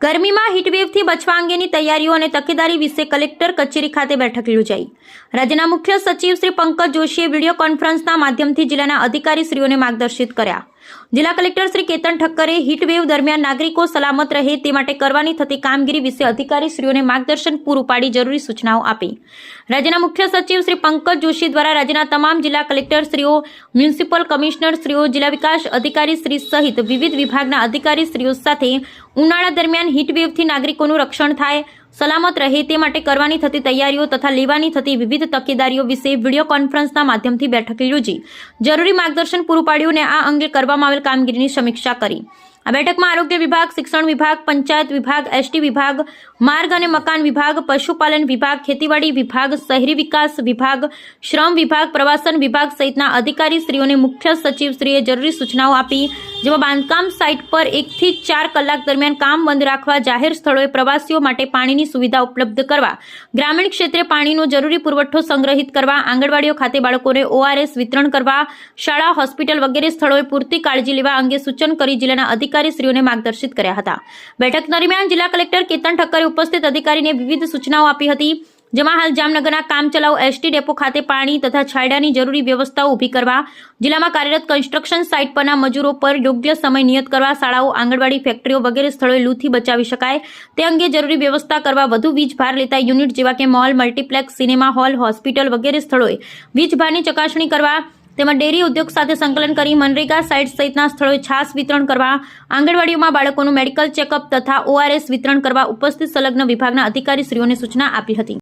ગરમીમાં હીટવેવથી બચવા અંગેની તૈયારીઓ અને તકેદારી વિશે કલેક્ટર કચેરી ખાતે બેઠક યોજાઈ. રાજ્યના મુખ્ય સચિવ શ્રી પંકજ જોશીએ વીડિયો કોન્ફરન્સના માધ્યમથી જિલ્લાના અધિકારીશ્રીઓને માર્ગદર્શિત કર્યા. જિલ્લા કલેક્ટર શ્રી કેતન ઠક્કરે હીટવેવ દરમિયાન નાગરિકો સલામત રહે તે માટે કરવાની થતી કામગીરી વિશે અધિકારીશ્રીઓને માર્ગદર્શન પૂરું પાડી જરૂરી સૂચનાઓ આપી. રાજ્યના મુખ્ય સચિવ શ્રી પંકજ જોશી દ્વારા રાજ્યના તમામ જિલ્લા કલેક્ટરશ્રીઓ, મ્યુનિસિપલ કમિશનરશ્રીઓ, જિલ્લા વિકાસ અધિકારી શ્રી સહિત વિવિધ વિભાગના અધિકારીશ્રીઓ સાથે ઉનાળા દરમિયાન હીટવેવથી નાગરિકોનું રક્ષણ થાય સલામત રહે તે માટે કરવાની થતી તૈયારીઓ તથા લેવાની થતી વિવિધ તકેદારીઓ વિશે વીડિયો કોન્ફરન્સના માધ્યમથી બેઠક યોજી. જરૂરી માર્ગદર્શન પૂરું પાડ્યું આ અંગે કરવામાં આવેલ કામગીરીની સમીક્ષા કરી. આ બેઠકમાં આરોગ્ય વિભાગ, શિક્ષણ વિભાગ, પંચાયત વિભાગ, એસટી વિભાગ, માર્ગ અને મકાન વિભાગ, પશુપાલન વિભાગ, ખેતીવાડી વિભાગ, શહેરી વિકાસ વિભાગ, શ્રમ વિભાગ, પ્રવાસન વિભાગ સહિતના અધિકારીશ્રીઓને મુખ્ય સચિવશ્રીએ જરૂરી સૂચનાઓ આપી જેમાં બાંધકામ સાઇટ પર એકથી ચાર કલાક દરમિયાન કામ બંધ રાખવા જાહેર સ્થળોએ પ્રવાસીઓ માટે પાણીની સુવિધા ઉપલબ્ધ કરવા, ગ્રામીણ ક્ષેત્રે પાણીનો જરૂરી પુરવઠો સંગ્રહિત કરવા, આંગણવાડીઓ ખાતે બાળકોને ઓઆરએસ વિતરણ કરવા, શાળા, હોસ્પિટલ વગેરે સ્થળોએ પૂરતી કાળજી લેવા અંગે સૂચન કરી જિલ્લાના અધિકારીશ્રીઓને માર્ગદર્શિત કર્યા હતા. બેઠક દરમિયાન જિલ્લા કલેક્ટર કેતન ઠક્કરે ઉપસ્થિત અધિકારીને વિવિધ સૂચનાઓ આપી હતી. જેમાં હાલ જામનગરના કામચલાઉ એસટી ડેપો ખાતે પાણી તથા છાંયડાની જરૂરી વ્યવસ્થાઓ ઊભી કરવા, જિલ્લામાં કાર્યરત કન્સ્ટ્રક્શન સાઇટ પરના મજૂરો પર યોગ્ય સમય નિયત કરવા, શાળાઓ, આંગણવાડી ફેક્ટરીઓ વગેરે સ્થળોએ લૂથી બચાવી શકાય. તે અંગે જરૂરી વ્યવસ્થા કરવા વધુ વીજ ભાર લેતા યુનિટ જેવા કે mall, multiplex, cinema hall, hospital વગેરે સ્થળોએ વીજ ભારની ચકાસણી કરવા, તેમજ ડેરી ઉદ્યોગ સાથે સંકલન કરી મનરેગા સાઇટ સહિતના સ્થળોએ છાસ વિતરણ કરવા, આંગણવાડીઓમાં બાળકોનું મેડિકલ ચેકઅપ તથા ઓઆરએસ વિતરણ કરવા ઉપસ્થિત સંલગ્ન વિભાગના અધિકારીશ્રીઓને સૂચના આપી હતી.